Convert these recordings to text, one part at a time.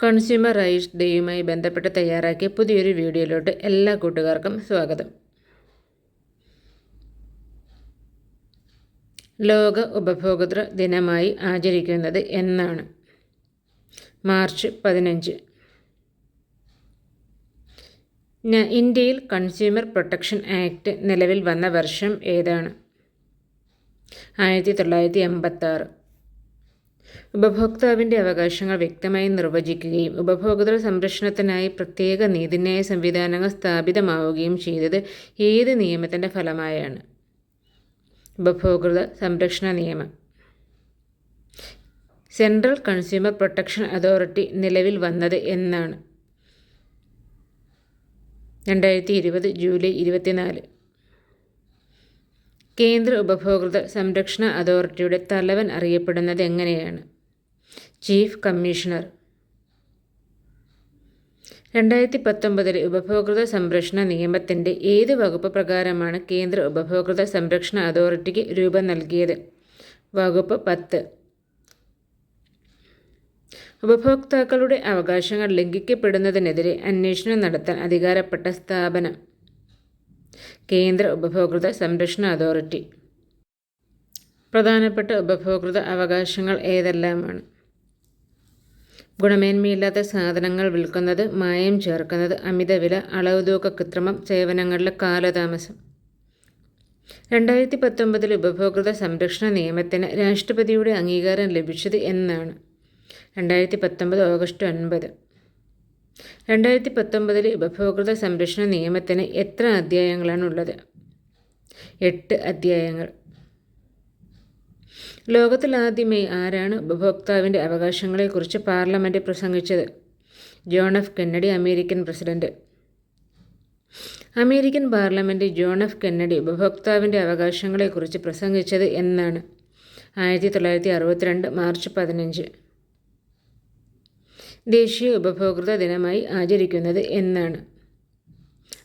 Consumer rights ഡേയുമായി ബന്ധപ്പെട്ട് തയ്യാറാക്കിയ പുതിയൊരു വീഡിയോയിലോട്ട് എല്ലാ കൂട്ടുകാർക്കും സ്വാഗതം. ലോക ഉപഭോക്തൃ ദിനമായി ആചരിക്കുന്നത് എന്നാണ്. മാർച്ച് പതിനഞ്ച്. ഇന്ത്യയിൽ കൺസ്യൂമർ പ്രൊട്ടക്ഷൻ ആക്ട് നിലവിൽ വന്ന വർഷം ഏതാണ്? ആയിരത്തി തൊള്ളായിരത്തി എൺപത്താറ്. ഉപഭോക്താവിന്റെ അവകാശങ്ങൾ വ്യക്തമായി നിർവചിക്കുകയും ഉപഭോക്തൃ സംരക്ഷണത്തിനായി പ്രത്യേക നീതിന്യായ സംവിധാനങ്ങൾ സ്ഥാപിതമാവുകയും ചെയ്തത് ഏത് നിയമത്തിന്റെ ഫലമായാണ്? ഉപഭോക്തൃ സംരക്ഷണ നിയമം. സെൻട്രൽ കൺസ്യൂമർ പ്രൊട്ടക്ഷൻ അതോറിറ്റി നിലവിൽ വന്നത് എന്നാണ്. രണ്ടായിരത്തി ഇരുപത് ജൂലൈ ഇരുപത്തിനാല്. കേന്ദ്ര ഉപഭോക്തൃ സംരക്ഷണ അതോറിറ്റിയുടെ തലവൻ അറിയപ്പെടുന്നത് എങ്ങനെയാണ്? Chief commissioner. രണ്ടായിരത്തി പത്തൊമ്പതിലെ ഉപഭോക്തൃ സംരക്ഷണ നിയമത്തിന്റെ ഏത് വകുപ്പ് പ്രകാരമാണ് കേന്ദ്ര ഉപഭോക്തൃ സംരക്ഷണ അതോറിറ്റിക്ക് രൂപം നൽകിയത്? വകുപ്പ് പത്ത്. ഉപഭോക്താക്കളുടെ അവകാശങ്ങൾ ലംഘിക്കപ്പെടുന്നതിനെതിരെ അന്വേഷണം നടത്താൻ അധികാരപ്പെട്ട സ്ഥാപനം. കേന്ദ്ര ഉപഭോക്തൃ സംരക്ഷണ അതോറിറ്റി. പ്രധാനപ്പെട്ട ഉപഭോക്തൃ അവകാശങ്ങൾ ഏതെല്ലാമാണ്? ഗുണമേന്മയില്ലാത്ത സാധനങ്ങൾ വിൽക്കുന്നത് മായം ചേർക്കുന്നത് അമിത വില അമിതവില അളവുതൂക്ക കൃത്രിമം സേവനങ്ങളിലെ കാലതാമസം. രണ്ടായിരത്തി പത്തൊമ്പതിൽ ഉപഭോക്തൃ സംരക്ഷണ നിയമത്തിന് രാഷ്ട്രപതിയുടെ അംഗീകാരം ലഭിച്ചത് എന്നാണ്. രണ്ടായിരത്തി പത്തൊമ്പത് ഓഗസ്റ്റ് ഒൻപത്. രണ്ടായിരത്തി പത്തൊമ്പതിലെ ഉപഭോക്തൃ സംരക്ഷണ നിയമത്തിന് എത്ര അധ്യായങ്ങളാണ് ഉള്ളത് എട്ട് അധ്യായങ്ങൾ. ലോകത്തിലാദ്യമായി ആരാണ് ഉപഭോക്താവിന്റെ അവകാശങ്ങളെക്കുറിച്ച് പാർലമെന്റ് പ്രസംഗിച്ചത്? John F Kennedy American president. American parliament John F Kennedy ഉപഭോക്താവിന്റെ അവകാശങ്ങളെക്കുറിച്ച് പ്രസംഗിച്ചത് എന്നാണ്. ആയിരത്തി തൊള്ളായിരത്തി അറുപത്തിരണ്ട് മാർച്ച് പതിനഞ്ച്. ദേശീയ ഉപഭോക്തൃ ദിനമായി ആചരിക്കുന്നത് എന്നാണ്.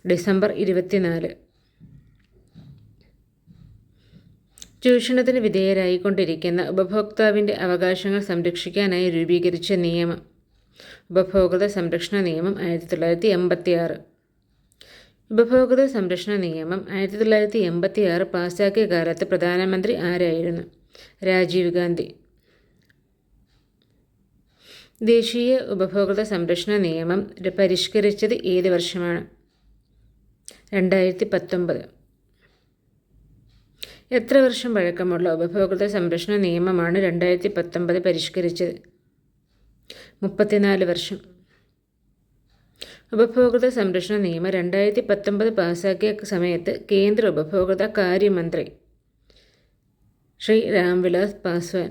ഡിസംബർ ഇരുപത്തിനാല്. ചൂഷണത്തിന് വിധേയരായിക്കൊണ്ടിരിക്കുന്ന ഉപഭോക്താവിന്റെ അവകാശങ്ങൾ സംരക്ഷിക്കാനായി രൂപീകരിച്ച നിയമം. ഉപഭോക്തൃ സംരക്ഷണ നിയമം ആയിരത്തി തൊള്ളായിരത്തി എൺപത്തി ആറ് ഉപഭോക്തൃ സംരക്ഷണ നിയമം ആയിരത്തി തൊള്ളായിരത്തി എൺപത്തി ആറ് പാസ്സാക്കിയ കാലത്ത് പ്രധാനമന്ത്രി ആരായിരുന്നു? രാജീവ് ഗാന്ധി. ദേശീയ ഉപഭോക്തൃ സംരക്ഷണ നിയമം പരിഷ്കരിച്ചത് ഏത് വർഷമാണ്? രണ്ടായിരത്തി പത്തൊമ്പത് എത്ര വർഷം പഴക്കമുള്ള ഉപഭോക്തൃ സംരക്ഷണ നിയമമാണ് രണ്ടായിരത്തി പത്തൊമ്പത് പരിഷ്കരിച്ചത്? മുപ്പത്തിനാല് വർഷം. ഉപഭോക്തൃ സംരക്ഷണ നിയമം രണ്ടായിരത്തി പത്തൊമ്പത് പാസാക്കിയ സമയത്ത് കേന്ദ്ര ഉപഭോക്തൃ കാര്യമന്ത്രി ശ്രീ രാംവിലാസ് പാസ്വാൻ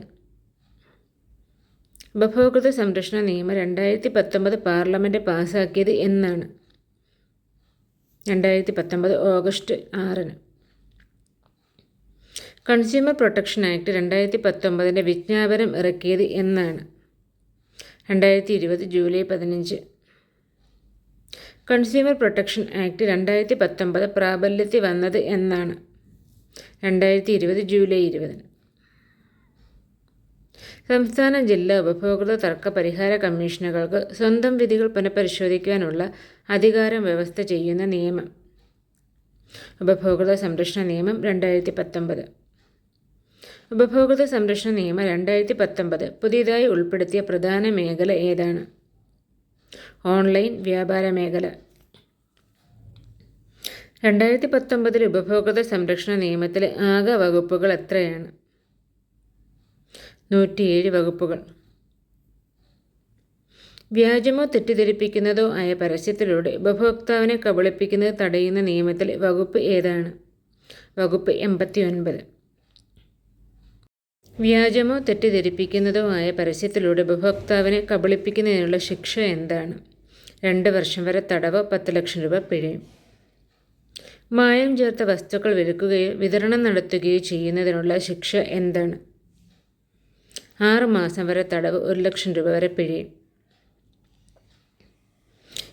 ഉപഭോക്തൃ സംരക്ഷണ നിയമം രണ്ടായിരത്തി പത്തൊമ്പത് പാർലമെന്റ് പാസ്സാക്കിയത് എന്നാണ്. രണ്ടായിരത്തി പത്തൊമ്പത് ഓഗസ്റ്റ് ആറിന്. കൺസ്യൂമർ പ്രൊട്ടക്ഷൻ ആക്ട് രണ്ടായിരത്തി പത്തൊമ്പതിന്റെ വിജ്ഞാപനം ഇറക്കിയത് എന്നാണ്. രണ്ടായിരത്തി ഇരുപത് ജൂലൈ പതിനഞ്ച്. കൺസ്യൂമർ പ്രൊട്ടക്ഷൻ ആക്ട് രണ്ടായിരത്തി പത്തൊമ്പത് പ്രാബല്യത്തിൽ വന്നത് എന്നാണ്. രണ്ടായിരത്തി ഇരുപത് ജൂലൈ ഇരുപതിന്. സംസ്ഥാന ജില്ലാ ഉപഭോക്തൃ തർക്ക പരിഹാര കമ്മീഷനുകൾക്ക് സ്വന്തം വിധികൾ പുനഃപരിശോധിക്കാനുള്ള അധികാരം വ്യവസ്ഥ ചെയ്യുന്ന നിയമം. ഉപഭോക്തൃ സംരക്ഷണ നിയമം രണ്ടായിരത്തി പത്തൊമ്പത് ഉപഭോക്തൃ സംരക്ഷണ നിയമം രണ്ടായിരത്തി പത്തൊമ്പത് പുതിയതായി ഉൾപ്പെടുത്തിയ പ്രധാന മേഖല ഏതാണ്? ഓൺലൈൻ വ്യാപാര മേഖല. രണ്ടായിരത്തി പത്തൊമ്പതിൽ ഉപഭോക്തൃ സംരക്ഷണ നിയമത്തിലെ ആകെ വകുപ്പുകൾ എത്രയാണ്? നൂറ്റിയേഴ് വകുപ്പുകൾ. വ്യാജമോ തെറ്റിദ്ധരിപ്പിക്കുന്നതോ ആയ പരസ്യത്തിലൂടെ ഉപഭോക്താവിനെ കബളിപ്പിക്കുന്നത് തടയുന്ന നിയമത്തിലെ വകുപ്പ് ഏതാണ്? വകുപ്പ് എൺപത്തി ഒൻപത് വ്യാജമോ തെറ്റിദ്ധരിപ്പിക്കുന്നതോ ആയ പരസ്യത്തിലൂടെ ഉപഭോക്താവിനെ കബളിപ്പിക്കുന്നതിനുള്ള ശിക്ഷ എന്താണ്? രണ്ട് വർഷം വരെ തടവ് പത്ത് ലക്ഷം രൂപ പിഴയും. മായം ചേർത്ത വസ്തുക്കൾ വിൽക്കുകയോ വിതരണം നടത്തുകയോ ചെയ്യുന്നതിനുള്ള ശിക്ഷ എന്താണ്? ആറ് മാസം വരെ തടവ് ഒരു ലക്ഷം രൂപ വരെ പിഴയും.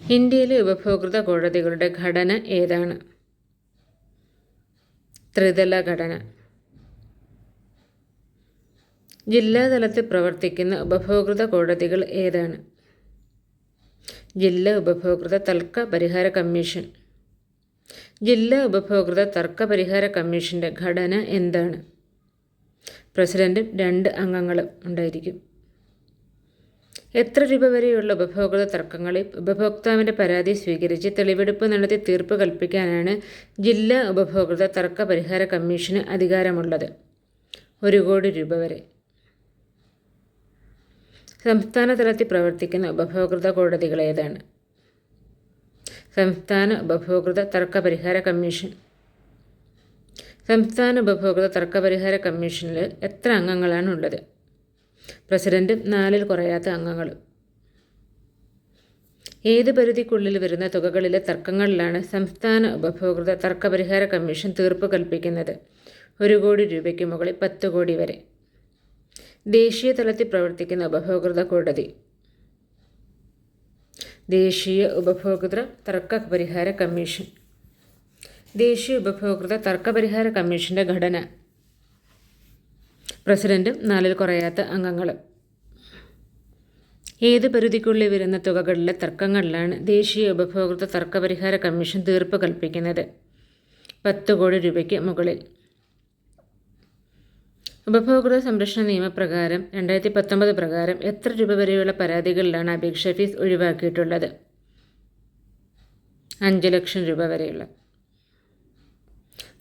ഇന്ത്യയിലെ ഉപഭോക്തൃ കോടതികളുടെ ഘടന ഏതാണ്? ത്രിതല ഘടന. ജില്ലാതലത്തിൽ പ്രവർത്തിക്കുന്ന ഉപഭോക്തൃ കോടതികൾ ഏതാണ്? ജില്ലാ ഉപഭോക്തൃ തർക്ക പരിഹാര കമ്മീഷൻ. ജില്ലാ ഉപഭോക്തൃ തർക്ക പരിഹാര കമ്മീഷന്റെ ഘടന എന്താണ്? പ്രസിഡന്റും രണ്ട് അംഗങ്ങളും ഉണ്ടായിരിക്കും. എത്ര രൂപ വരെയുള്ള ഉപഭോക്തൃ തർക്കങ്ങളിൽ ഉപഭോക്താവിന്റെ പരാതി സ്വീകരിച്ച് തെളിവെടുപ്പ് നടത്തി തീർപ്പ് കൽപ്പിക്കാനാണ് ജില്ലാ ഉപഭോക്തൃ തർക്ക പരിഹാര കമ്മീഷന് അധികാരമുള്ളത്. ഒരു കോടി രൂപ വരെ. സംസ്ഥാന തലത്തിൽ പ്രവർത്തിക്കുന്ന ഉപഭോക്തൃ കോടതികൾ ഏതാണ്? സംസ്ഥാന ഉപഭോക്തൃ തർക്ക പരിഹാര കമ്മീഷൻ സംസ്ഥാന ഉപഭോക്തൃ തർക്കപരിഹാര കമ്മീഷനിൽ എത്ര അംഗങ്ങളാണ് ഉള്ളത് പ്രസിഡന്റ് നാലിൽ കുറയാത്ത അംഗങ്ങൾ ഏത് പരിധിക്കുള്ളിൽ വരുന്ന തുകകളിലെ തർക്കങ്ങളിലാണ് സംസ്ഥാന ഉപഭോക്തൃ തർക്കപരിഹാര കമ്മീഷൻ തീർപ്പ് കൽപ്പിക്കുന്നത്? ഒരു കോടി രൂപയ്ക്ക് മുകളിൽ പത്ത് കോടി വരെ. ദേശീയ തലത്തിൽ പ്രവർത്തിക്കുന്ന ഉപഭോക്തൃ കോടതി. ദേശീയ ഉപഭോക്തൃ തർക്ക പരിഹാര കമ്മീഷൻ. ദേശീയ ഉപഭോക്തൃ തർക്കപരിഹാര കമ്മീഷന്റെ ഘടന. പ്രസിഡന്റും നാലിൽ കുറയാത്ത അംഗങ്ങളും. ഏത് പരിധിക്കുള്ളിൽ വരുന്ന തുകകളിലെ തർക്കങ്ങളിലാണ് ദേശീയ ഉപഭോക്തൃ തർക്കപരിഹാര കമ്മീഷൻ തീർപ്പ് കൽപ്പിക്കുന്നത്? പത്ത് കോടി രൂപയ്ക്ക് മുകളിൽ. ഉപഭോക്തൃ സംരക്ഷണ നിയമപ്രകാരം രണ്ടായിരത്തി പത്തൊമ്പത് പ്രകാരം എത്ര രൂപ വരെയുള്ള പരാതികളിലാണ് അപേക്ഷ ഫീസ് ഒഴിവാക്കിയിട്ടുള്ളത്? അഞ്ച് ലക്ഷം രൂപ വരെയുള്ള.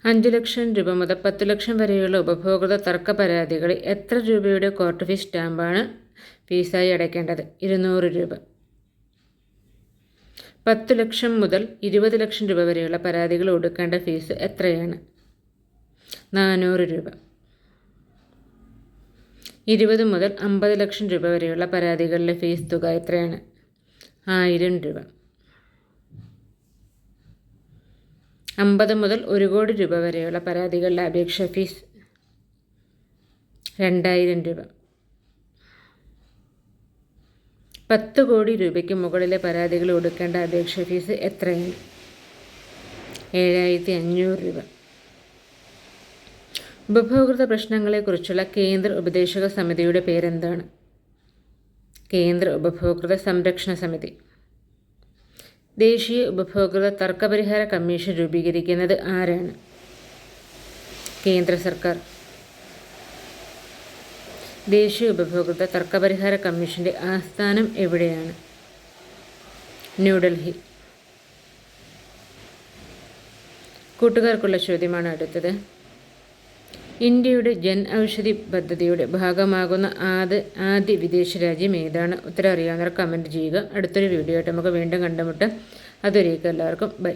അഞ്ച് ലക്ഷം രൂപ മുതൽ പത്ത് ലക്ഷം വരെയുള്ള ഉപഭോക്തൃ തർക്ക പരാതികളിൽ എത്ര രൂപയുടെ കോർട്ട് ഫീസ് സ്റ്റാമ്പാണ് ഫീസായി അടയ്ക്കേണ്ടത്? ഇരുന്നൂറ് രൂപ. പത്ത് ലക്ഷം മുതൽ ഇരുപത് ലക്ഷം രൂപ വരെയുള്ള പരാതികൾ ഒടുക്കേണ്ട ഫീസ് എത്രയാണ്? നാനൂറ് രൂപ. ഇരുപത് മുതൽ അമ്പത് ലക്ഷം രൂപ വരെയുള്ള പരാതികളിലെ ഫീസ് തുക എത്രയാണ്? ആയിരം രൂപ. അമ്പത് മുതൽ ഒരു കോടി രൂപ വരെയുള്ള പരാതികളുടെ അപേക്ഷ ഫീസ് രണ്ടായിരം രൂപ. പത്ത് കോടി രൂപയ്ക്ക് മുകളിലെ പരാതികൾ കൊടുക്കേണ്ട അപേക്ഷ ഫീസ് എത്രയാണ്? ഏഴായിരത്തി അഞ്ഞൂറ് രൂപ. ഉപഭോക്തൃ പ്രശ്നങ്ങളെക്കുറിച്ചുള്ള കേന്ദ്ര ഉപദേശക സമിതിയുടെ പേരെന്താണ്? കേന്ദ്ര ഉപഭോക്തൃ സംരക്ഷണ സമിതി. ദേശീയ ഉപഭോക്തൃ തർക്കപരിഹാര കമ്മീഷൻ രൂപീകരിക്കുന്നത് ആരാണ്? കേന്ദ്ര സർക്കാർ. ദേശീയ ഉപഭോക്തൃ തർക്കപരിഹാര കമ്മീഷന്റെ ആസ്ഥാനം എവിടെയാണ്? ന്യൂഡൽഹി. കൂട്ടുകാർക്കുള്ള ചോദ്യമാണ് അടുത്തത്. ഇന്ത്യയുടെ ജൻ ഔഷധി പദ്ധതിയുടെ ഭാഗമാകുന്ന ആദ്യ ആദ്യ വിദേശ രാജ്യം ഏതാണ്? ഉത്തരം അറിയാവുന്നവർ കമന്റ് ചെയ്യുക. അടുത്തൊരു വീഡിയോ ആയിട്ട് നമുക്ക് വീണ്ടും കണ്ടുമുട്ടാം. അതുവരേക്കും എല്ലാവർക്കും. ബൈ